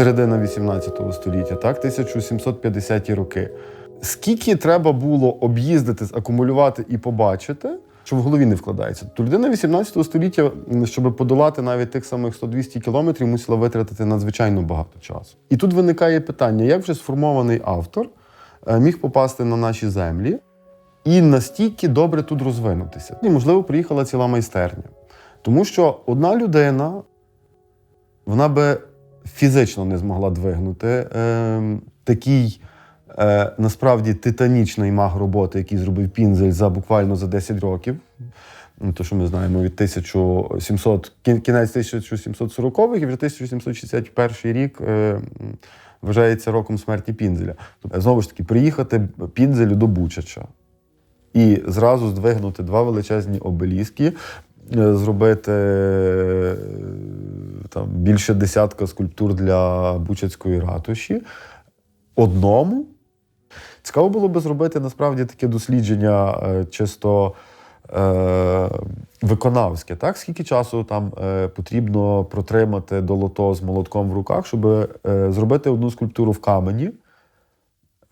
середина 18 століття, так, 1750-ті роки. Скільки треба було об'їздити, акумулювати і побачити, що в голові не вкладається. То людина 18 століття, щоб подолати навіть тих самих 100-200 кілометрів, мусила витратити надзвичайно багато часу. І тут виникає питання, як вже сформований автор е, міг попасти на наші землі і настільки добре тут розвинутися. І, можливо, приїхала ціла майстерня. Тому що одна людина, вона би фізично не змогла двигнути е, такий е, насправді титанічний маг роботи, який зробив Пінзель за буквально за 10 років. Ну, То, що ми знаємо від 1700, кінець 1740-х і вже 1761 рік е, вважається роком смерті Пінзеля. Тобто, знову ж таки, приїхати Пінзелю до Бучача і зразу здвигнути два величезні обеліски, зробити е, там, більше десятка скульптур для Бучацької ратуші. Одному. Цікаво було би зробити насправді таке дослідження е, чисто е, виконавське. Так? Скільки часу там е, потрібно протримати долото з молотком в руках, щоб е, зробити одну скульптуру в камені?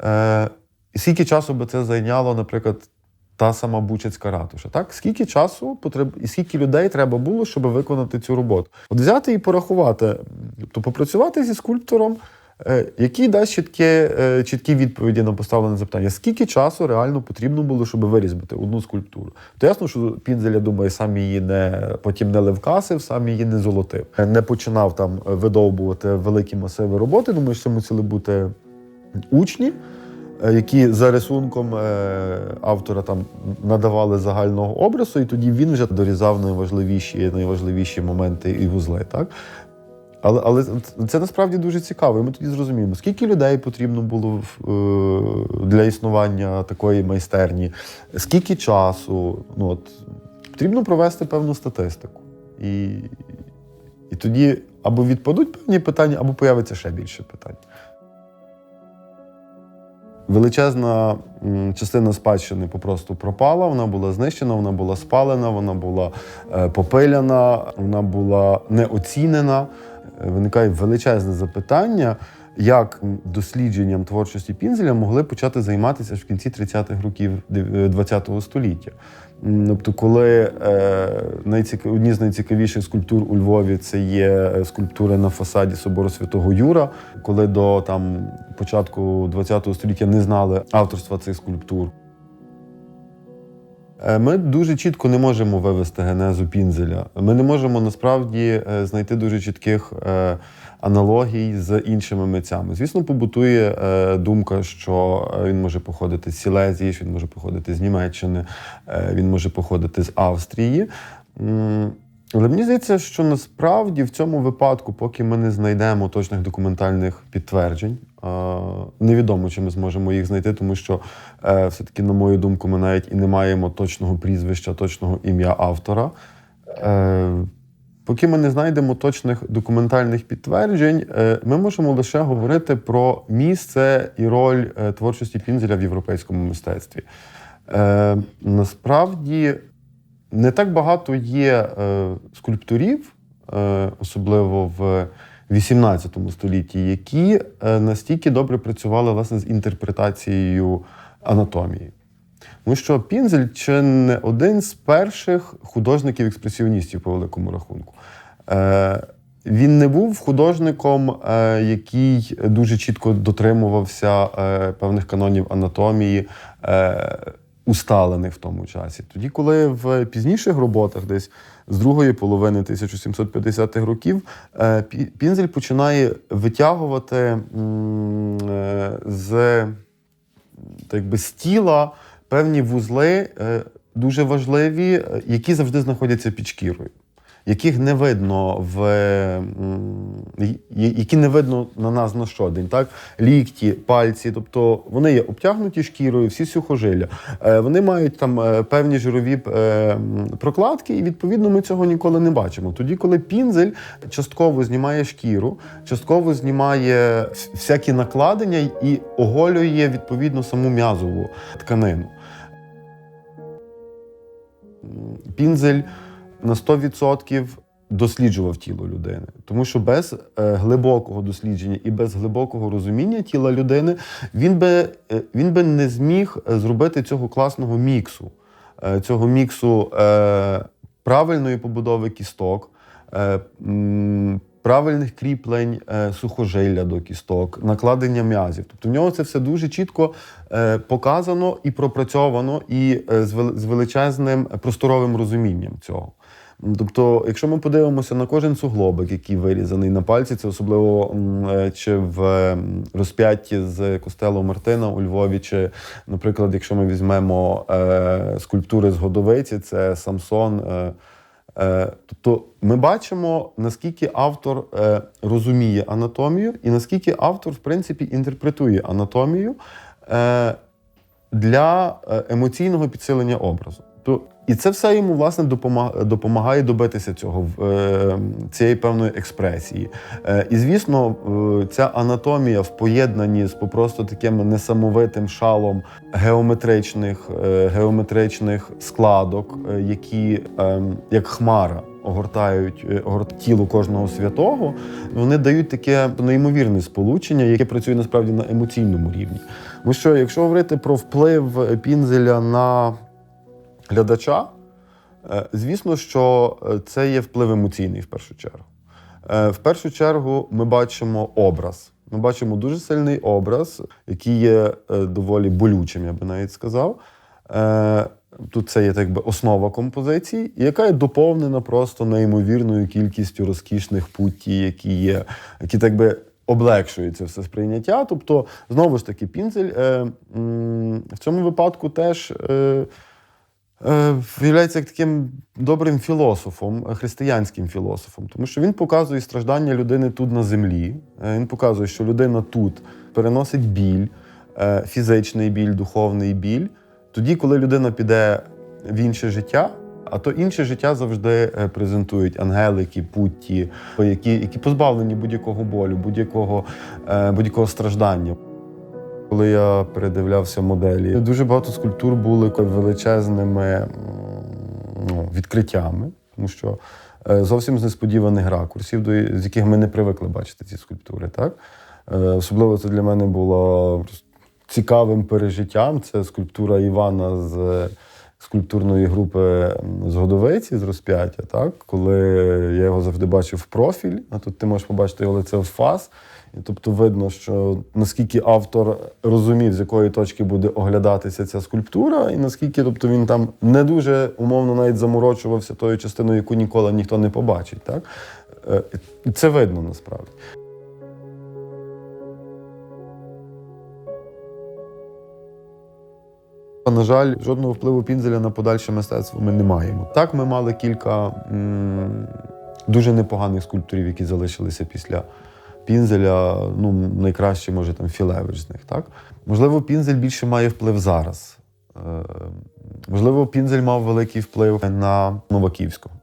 Е, скільки часу би це зайняло, наприклад, та сама Бучацька ратуша? Так? Скільки часу потреб... і скільки людей треба було, щоб виконати цю роботу? От взяти і порахувати, тобто попрацювати зі скульптором, е, який дасть чіткі, е, чіткі відповіді на поставлене запитання, скільки часу реально потрібно було, щоб вирізбити одну скульптуру? То ясно, що Пінзель, я думаю, сам її не потім не левкасив, сам її не золотив, Е, не починав там видовбувати великі масиви роботи. Думаю, що це мусили бути учні, які за рисунком е, автора там надавали загального образу, і тоді він вже дорізав найважливіші, найважливіші моменти і вузли. Так? Але, але це насправді дуже цікаво. І ми тоді зрозуміємо, скільки людей потрібно було е, для існування такої майстерні, скільки часу. Ну, от, потрібно провести певну статистику. І, і тоді або відпадуть певні питання, або появиться ще більше питань. Величезна частина спадщини попросту пропала, вона була знищена, вона була спалена, вона була е, попиляна, вона була неоцінена. Е, Виникає величезне запитання, як дослідженням творчості Пінзеля могли почати займатися в кінці 30-х років ХХ століття. Тобто, коли е, найцікав... одні з найцікавіших скульптур у Львові це є е, скульптури на фасаді собору Святого Юра, коли до там початку ХХ століття не знали авторства цих скульптур. Е, Ми дуже чітко не можемо вивести генезу Пінзеля. Ми не можемо насправді е, знайти дуже чітких е, аналогій з іншими митцями. Звісно, побутує думка, що він може походити з Сілезії, що він може походити з Німеччини, він може походити з Австрії. Але мені здається, що насправді в цьому випадку, поки ми не знайдемо точних документальних підтверджень, невідомо, чи ми зможемо їх знайти, тому що е, все-таки, на мою думку, ми навіть і не маємо точного прізвища, точного ім'я автора. Е, Поки ми не знайдемо точних документальних підтверджень, е, ми можемо лише говорити про місце і роль творчості Пінзеля в європейському мистецтві. Насправді не так багато є скульпторів, е, особливо в XVIII столітті, які е, настільки добре працювали власне з інтерпретацією анатомії. Тому що Пінзель чи не один з перших художників-експресіоністів по великому рахунку. Е, він не був художником, е, який дуже чітко дотримувався певних канонів анатомії, усталених в тому часі. Тоді, коли в пізніших роботах, десь з другої половини 1750-х років, е, Пінзель починає витягувати е, з так би, з тіла певні вузли е, дуже важливі, які завжди знаходяться під шкірою, яких не видно в які не видно на нас на щодень, так? Лікті, пальці, тобто вони є обтягнуті шкірою, всі сухожилля. Е, Вони мають там е, певні жирові е, прокладки, і відповідно ми цього ніколи не бачимо. Тоді, коли пінзель частково знімає шкіру, частково знімає всякі накладення і оголює відповідно саму м'язову тканину. Пінзель на 100% досліджував тіло людини. Тому що без е, глибокого дослідження і без глибокого розуміння тіла людини він би, е, він би не зміг е, зробити цього класного міксу, цього міксу правильної побудови кісток. Правильних кріплень сухожилля до кісток, накладення м'язів. Тобто в нього це все дуже чітко показано і пропрацьовано, і з величезним просторовим розумінням цього. Тобто, якщо ми подивимося на кожен суглобик, який вирізаний на пальці, це особливо е, чи в розп'ятті з костелу Мартина у Львові, чи, наприклад, якщо ми візьмемо е, скульптури з Годовиці, це Самсон. Е, Е, Тобто ми бачимо, наскільки автор е, розуміє анатомію, і наскільки автор, в принципі, інтерпретує анатомію е, для е, емоційного підсилення образу. І це все йому власне допомагає, добитися цього е, цієї певної експресії. Е, і звісно, е, ця анатомія в поєднанні з просто таким несамовитим шалом геометричних, геометричних складок, які як хмара. Огортають тіло кожного святого, вони дають таке неймовірне сполучення, яке працює насправді на емоційному рівні. Тому що, якщо говорити про вплив пінзеля на глядача, е, звісно, що е, це є вплив емоційний в першу чергу. Е, В першу чергу ми бачимо образ. Ми бачимо дуже сильний образ, який є доволі болючим, я би навіть сказав. Тут це є так би основа композиції, яка є доповнена просто неймовірною кількістю розкішних путті, які є, які так би облегшують це все сприйняття. Тобто, знову ж таки, пінзель е, м, в цьому випадку теж. Е, е, Виявляється як таким добрим філософом, е, християнським філософом, тому що він показує страждання людини тут на землі. Е, Він показує, що людина тут переносить біль, фізичний біль, духовний біль. Тоді, коли людина піде в інше життя, а то інше життя завжди презентують ангелики, путті, які, які позбавлені будь-якого болю, будь-якого, будь-якого страждання. Коли я передивлявся моделі, дуже багато скульптур були величезними ну, відкриттями, тому що е, зовсім з несподіваних ракурсів, з яких ми не привикли бачити ці скульптури. Так? Е, Особливо це для мене було цікавим пережиттям. Це скульптура Івана з скульптурної групи з Годовиці, з розп'яття, так? коли я його завжди бачив в профіль, а тут ти можеш побачити його лице в фас. І тобто видно, що наскільки автор розумів, з якої точки буде оглядатися ця скульптура, і наскільки тобто, він там не дуже умовно навіть заморочувався тою частиною, яку ніколи ніхто не побачить. Так? Е, це видно насправді. На жаль, жодного впливу пінзеля на подальше мистецтво ми не маємо. Так, ми мали кілька м, дуже непоганих скульпторів, які залишилися після пінзеля. Ну, найкраще, може, там Філевич з них. Так? Можливо, пінзель більше має вплив зараз. Е, можливо, пінзель мав великий вплив на Новаківського.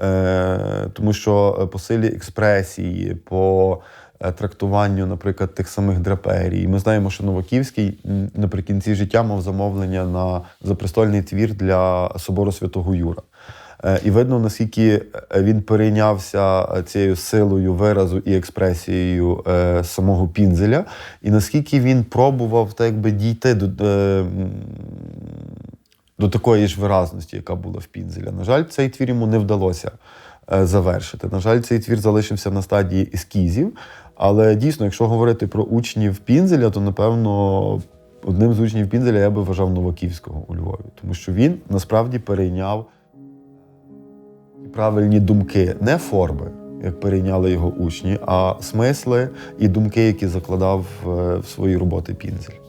Е, тому що е, по силі експресії, по трактуванню, наприклад, тих самих драперій. Ми знаємо, що Новаківський наприкінці життя мав замовлення на запрестольний твір для собору святого Юра. Е, І видно, наскільки е, він перейнявся е, цією силою виразу і експресією е, самого пінзеля, і наскільки він пробував так якби дійти до, е, до такої ж виразності, яка була в пінзеля. На жаль, цей твір йому не вдалося е, завершити. На жаль, цей твір залишився на стадії ескізів. Але дійсно, якщо говорити про учнів пінзеля, то напевно одним з учнів пінзеля я би вважав Новаківського у Львові, тому що він насправді перейняв правильні думки, не форми, як перейняли його учні, а смисли і думки, які закладав е, в свої роботи пінзель.